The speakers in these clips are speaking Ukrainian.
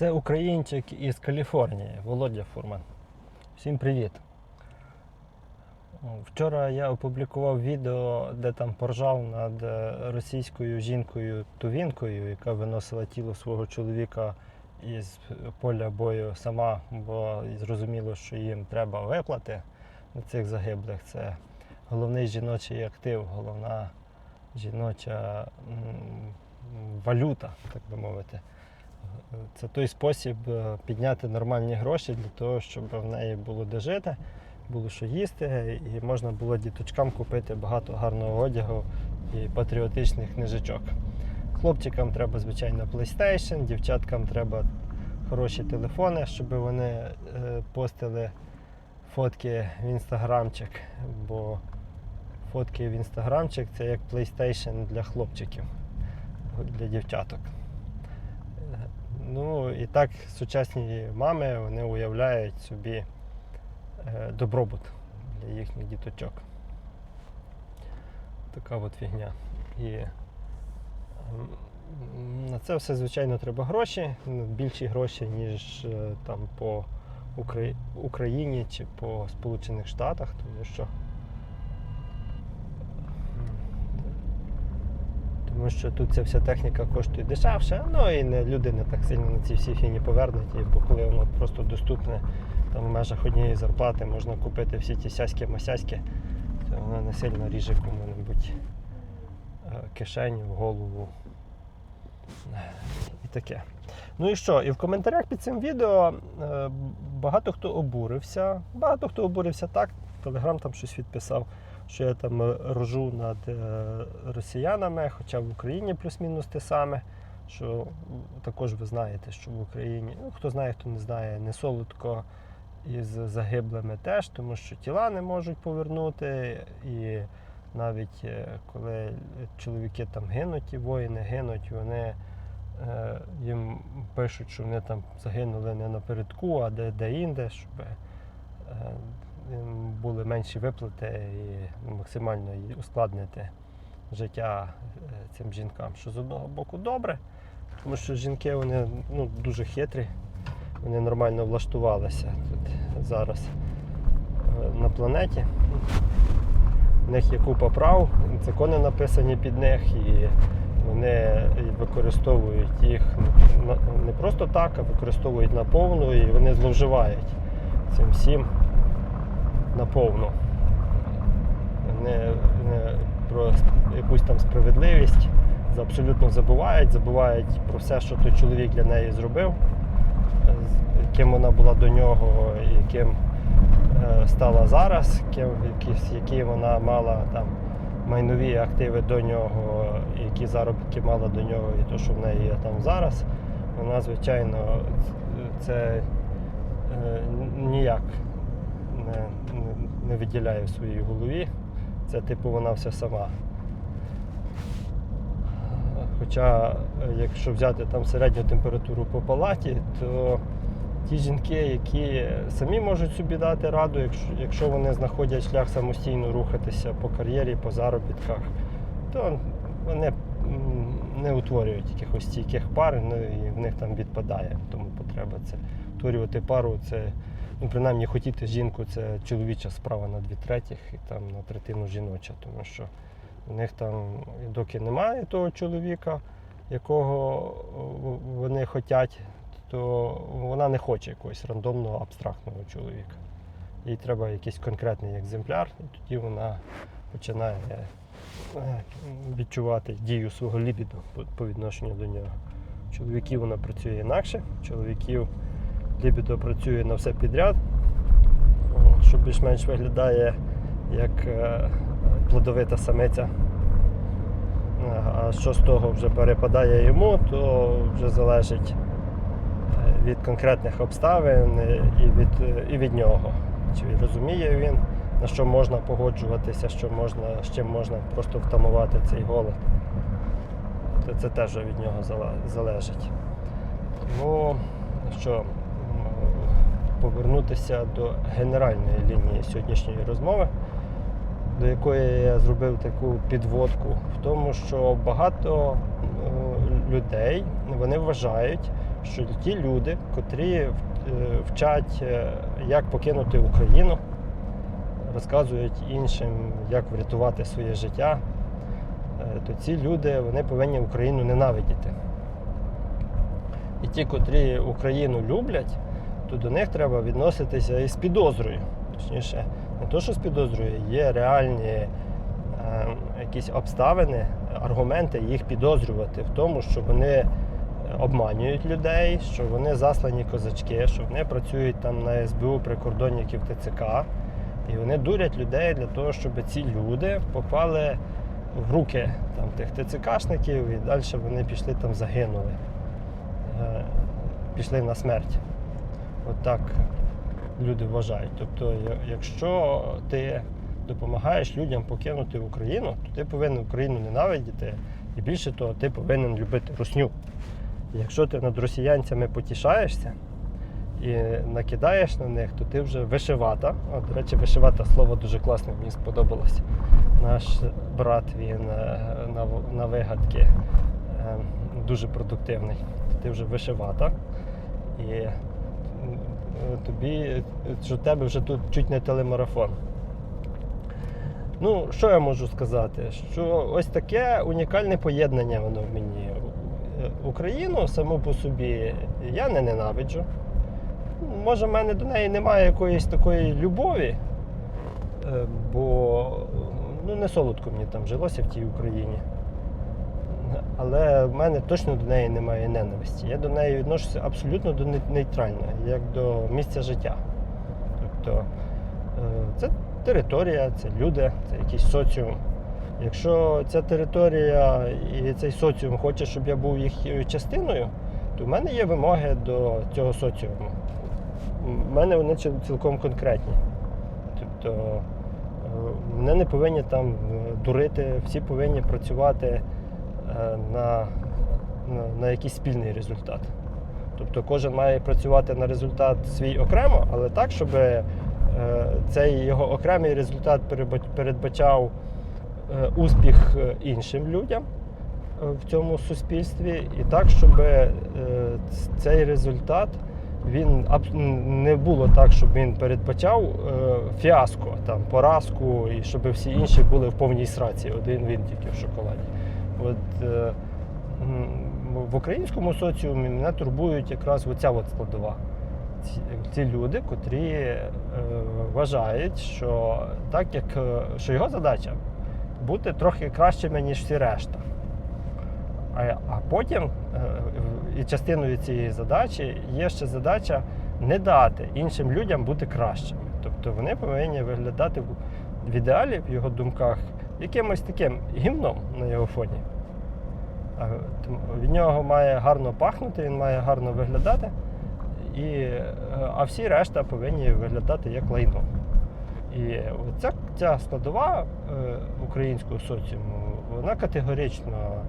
Це українчик із Каліфорнії, Володя Фурман. Всім привіт. Вчора я опублікував відео, де там поржав над е, російською жінкою Тувінкою, яка виносила тіло свого чоловіка із поля бою сама, бо зрозуміло, що їм треба виплати на цих загиблих. Це головний жіночий актив, головна жіноча валюта, так би мовити. Це той спосіб е, підняти нормальні гроші для того, щоб в неї було де жити, було що їсти, і можна було діточкам купити багато гарного одягу і патріотичних книжечок. Хлопчикам треба, звичайно, PlayStation, дівчаткам треба хороші телефони, щоб вони е, постили фотки в інстаграмчик, бо фотки в інстаграмчик це як PlayStation для хлопчиків, для дівчаток. Ну і так сучасні мами вони уявляють собі е, добробут для їхніх діточок. Така от фігня. І на це все, звичайно, треба гроші, більші гроші, ніж е, там по Украї- Україні чи по Сполучених Штатах, тому що Що тут ця вся техніка коштує дешевше, ну і не, люди не так сильно на ці всі фіні повернуті, бо коли воно просто доступне там в межах однієї зарплати можна купити всі ті сяськи масяськи, то воно не сильно ріже кому-небудь е, кишеню, голову. І таке. Ну і що? І в коментарях під цим відео е, багато хто обурився. Багато хто обурився так. Телеграм там щось відписав, що я там е, рожу над е, росіянами, хоча в Україні плюс-мінус те саме. Що також ви знаєте, що в Україні, ну хто знає, хто не знає, не солодко із загиблими теж, тому що тіла не можуть повернути. І навіть е, коли чоловіки там гинуть, і воїни гинуть, вони е, їм пишуть, що вони там загинули не напередку, а де, де інде, щоб е, були менші виплати і максимально ускладнити життя е, цим жінкам. Що з одного боку добре, тому що жінки вони ну, дуже хитрі, вони нормально влаштувалися тут зараз е, на планеті. У них є купа прав, закони написані під них, і вони використовують їх не просто так, а використовують наповну, і вони зловживають цим всім наповну. Не, не про якусь там справедливість абсолютно забувають, забувають про все, що той чоловік для неї зробив, ким вона була до нього і ким е, стала зараз, ким, які вона мала там майнові активи до нього, які заробітки мала до нього, і то, що в неї є там зараз, вона, звичайно, це е, ніяк не, не, виділяє в своїй голові. Це типу вона все сама. Хоча, е, якщо взяти там середню температуру по палаті, то ті жінки, які самі можуть собі дати раду, якщо, якщо вони знаходять шлях самостійно рухатися по кар'єрі, по заробітках, то вони не утворюють якихось стійких пар, ну і в них там відпадає. Тому потреба це утворювати пару, це ну, принаймні хотіти жінку, це чоловіча справа на дві третіх і там на третину жіноча, тому що у них там, доки немає того чоловіка, якого вони хочуть, то вона не хоче якогось рандомного абстрактного чоловіка. Їй треба якийсь конкретний екземпляр, і тоді вона починає е, відчувати дію свого лібіду по відношенню до нього. Чоловіків вона працює інакше, чоловіків лібідо працює на все підряд, що більш-менш виглядає як е, плодовита самиця. Е, А що з того вже перепадає йому, то вже залежить е, від конкретних обставин і від, і від нього. Чи розуміє він, на що можна погоджуватися, що можна, з чим можна просто втамувати цей голод. Це теж від нього залежить. Ну, що, повернутися до генеральної лінії сьогоднішньої розмови, до якої я зробив таку підводку, в тому, що багато е, людей вони вважають, що ті люди, котрі е, вчать, е, як покинути Україну, розказують іншим, як врятувати своє життя, то ці люди вони повинні Україну ненавидіти. І ті, котрі Україну люблять, то до них треба відноситися із підозрою. Точніше, не то, що з підозрою, є реальні е, якісь обставини, аргументи їх підозрювати в тому, що вони обманюють людей, що вони заслані козачки, що вони працюють там на СБУ прикордонників ТЦК. І вони дурять людей для того, щоб ці люди попали в руки там, тих ТЦКшників і далі вони пішли там загинули. Е, Пішли на смерть. От люди вважають. Тобто, якщо ти допомагаєш людям покинути Україну, то ти повинен Україну ненавидіти, і більше того, ти повинен любити русню. Якщо ти над росіянцями потішаєшся і накидаєш на них, то ти вже вишивата. От, до речі, вишивата слово дуже класне, мені сподобалось. Наш брат він е, на, на вигадки е, дуже продуктивний. Ти вже вишивата. І тобі, що в тебе вже тут чуть не телемарафон. Ну, що я можу сказати? Що ось таке унікальне поєднання воно в мені. Е, Україну саму по собі я не ненавиджу. Може, в мене до неї немає якоїсь такої любові, е, бо ну, не солодко мені там жилося в тій Україні. Але в мене точно до неї немає ненависті. Я до неї відношуся абсолютно до нейтрально, як до місця життя. Тобто е, це територія, це люди, це якийсь соціум. Якщо ця територія і цей соціум хоче, щоб я був їх частиною, то в мене є вимоги до цього соціуму. У мене вони цілком конкретні. Тобто мене не повинні там е, дурити, всі повинні працювати на, на, на якийсь спільний результат. Тобто кожен має працювати на результат свій окремо, але так, щоб е, цей його окремий результат передбачав е, успіх е, іншим людям е, в цьому суспільстві, і так, щоб е, цей результат він не було так, щоб він передбачав е, фіаско, там, поразку, і щоб всі інші були в повній сраці, один він тільки в шоколаді. От, е, в українському соціумі мене турбують якраз оця от складова. Ці, ці люди, котрі е, вважають, що так як е, що його задача бути трохи кращими, ніж всі решта. А, а потім е, і частиною цієї задачі є ще задача не дати іншим людям бути кращими. Тобто вони повинні виглядати в, в ідеалі в його думках якимось таким гімном на його фоні. Від нього має гарно пахнути, він має гарно виглядати, і, е, а всі решта повинні виглядати як лайно. І ця, ця складова е, українського соціуму, вона категорично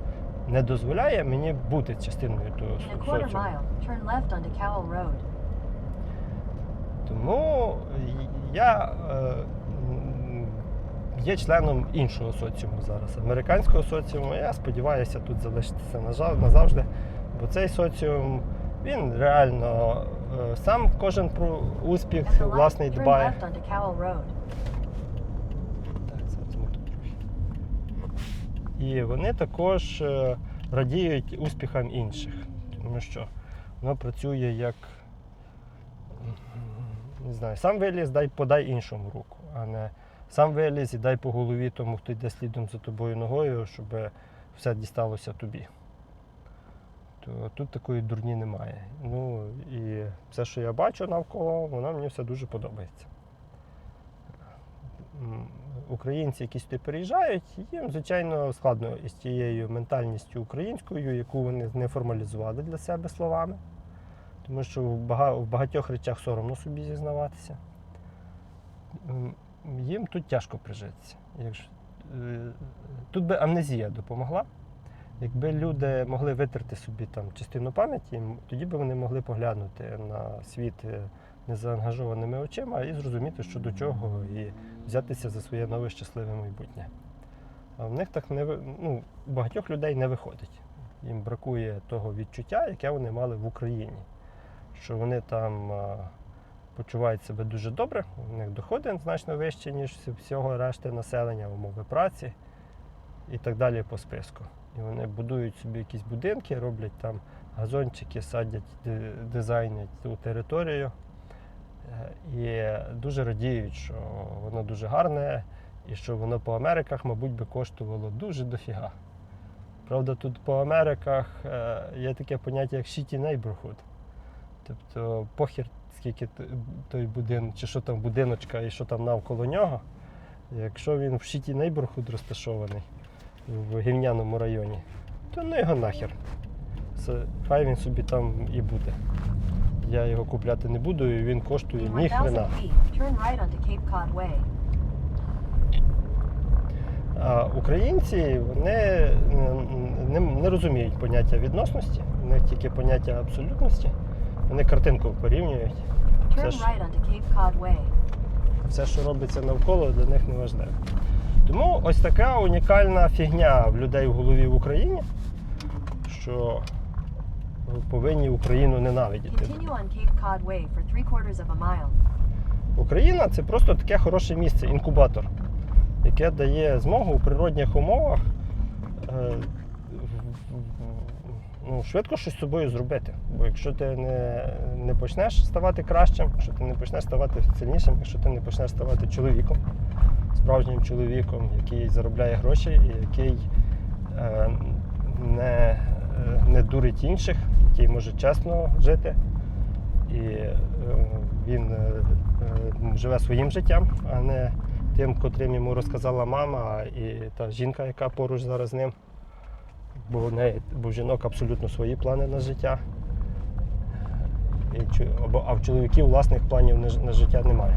не дозволяє мені бути частиною того соціуму. Тому я е, є членом іншого соціуму зараз, американського соціуму. Я сподіваюся тут залишитися назавжди, бо цей соціум він реально е, сам кожен про успіх власний дбає. І вони також е, радіють успіхам інших, тому що воно працює як не знаю, сам виліз, дай подай іншому руку, а не сам виліз і дай по голові тому, хто йде слідом за тобою ногою, щоб все дісталося тобі. То тут такої дурні немає. Ну і все, що я бачу навколо, воно мені все дуже подобається. Українці, які сюди переїжджають, їм, звичайно, складно із тією ментальністю українською, яку вони не формалізували для себе словами. Тому що в багатьох речах соромно собі зізнаватися. Їм тут тяжко прижитися. Якщо, е, тут би амнезія допомогла. Якби люди могли витерти собі там частину пам'яті, тоді б вони могли поглянути на світ е, незаангажованими очима і зрозуміти, що до чого, і взятися за своє нове щасливе майбутнє. А в них так не ну, багатьох людей не виходить. Їм бракує того відчуття, яке вони мали в Україні. Що вони там почувають себе дуже добре, у них доходи значно вищі, ніж всього решти населення, умови праці і так далі по списку. І вони будують собі якісь будинки, роблять там газончики, садять, ди- дизайнять ту територію. Е, І дуже радіють, що воно дуже гарне і що воно по Америках, мабуть, би коштувало дуже дофіга. Правда, тут по Америках е, є таке поняття, як shitty neighborhood. Тобто похір, скільки той будинок, чи що там будиночка і що там навколо нього. Якщо він в shitty neighborhood розташований в гівняному районі, то ну його нахер. Це, хай він собі там і буде. Я його купляти не буду, і він коштує In ні хрена. feet, turn right onto Cape Cod Way. А українці вони не, не розуміють поняття відносності, у них тільки поняття абсолютності. Вони картинку порівнюють. Cod Way. Все, що робиться навколо, для них не важливо. Тому ось така унікальна фігня в людей в голові в Україні, що повинні Україну ненавидіти. Україна це просто таке хороше місце, інкубатор, яке дає змогу у природних умовах е, ну, швидко щось з собою зробити. Бо якщо ти не, не почнеш ставати кращим, якщо ти не почнеш ставати сильнішим, якщо ти не почнеш ставати чоловіком, справжнім чоловіком, який заробляє гроші і який е, не, не дурить інших, який може чесно жити. І е, він е, е, живе своїм життям, а не тим, котрим йому розказала мама і та жінка, яка поруч зараз з ним. Бо в неї, бо в жінок абсолютно свої плани на життя. І, а в чоловіків власних планів на, на життя немає.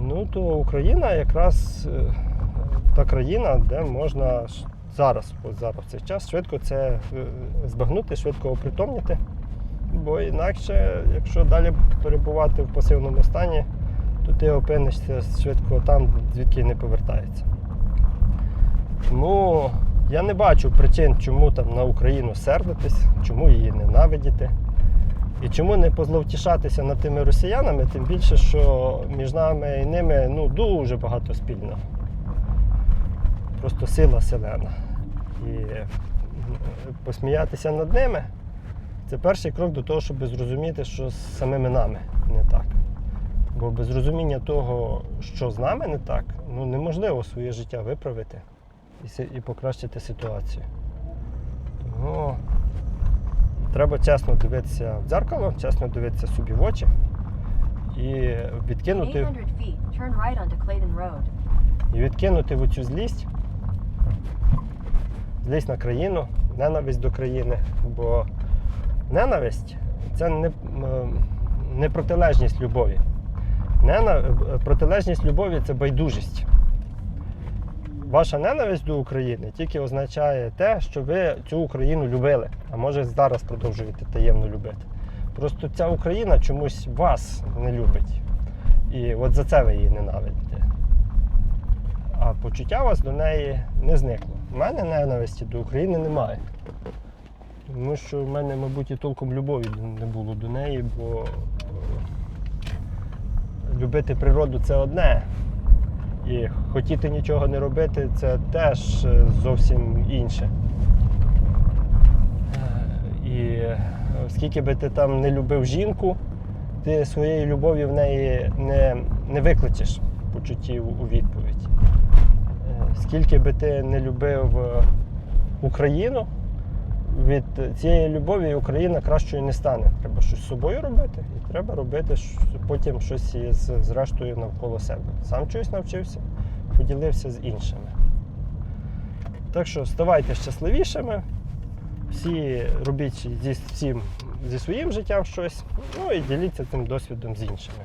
Ну то Україна якраз е, та країна, де можна зараз, ось зараз в цей час, швидко це е, збагнути, швидко опритомніти. Бо інакше, якщо далі перебувати в пасивному стані, то ти опинишся швидко там, звідки не повертається. Тому я не бачу причин, чому там на Україну сердитись, чому її ненавидіти. І чому не позловтішатися над тими росіянами, тим більше, що між нами і ними ну, дуже багато спільного. Просто сила селена. І посміятися над ними це перший крок до того, щоб зрозуміти, що з самими нами не так. Бо без розуміння того, що з нами не так, ну неможливо своє життя виправити і, і покращити ситуацію. Тому треба чесно дивитися в дзеркало, чесно дивитися собі в очі і відкинути, 800 feet, turn right onto Clayton Road. і відкинути в цю злість, злість на країну, ненависть до країни. Бо ненависть це не, не протилежність любові. Нена, протилежність любові це байдужість. Ваша ненависть до України тільки означає те, що ви цю Україну любили, а може зараз продовжуєте таємно любити. Просто ця Україна чомусь вас не любить. І от за це ви її ненавидите. А почуття у вас до неї не зникло. У мене ненависті до України немає. Тому що в мене, мабуть, і толком любові не було до неї, бо е, любити природу це одне. І хотіти нічого не робити це теж е, зовсім інше. Е, І скільки би ти там не любив жінку, ти своєї любові в неї не, не викличеш почуттів у відповідь. Е, Скільки би ти не любив е, Україну, від цієї любові Україна кращою не стане. Треба щось з собою робити, і треба робити потім щось із з рештою навколо себе. Сам чогось навчився, поділився з іншими. Так що ставайте щасливішими, всі робіть зі, всім, зі своїм життям щось, ну і діліться цим досвідом з іншими.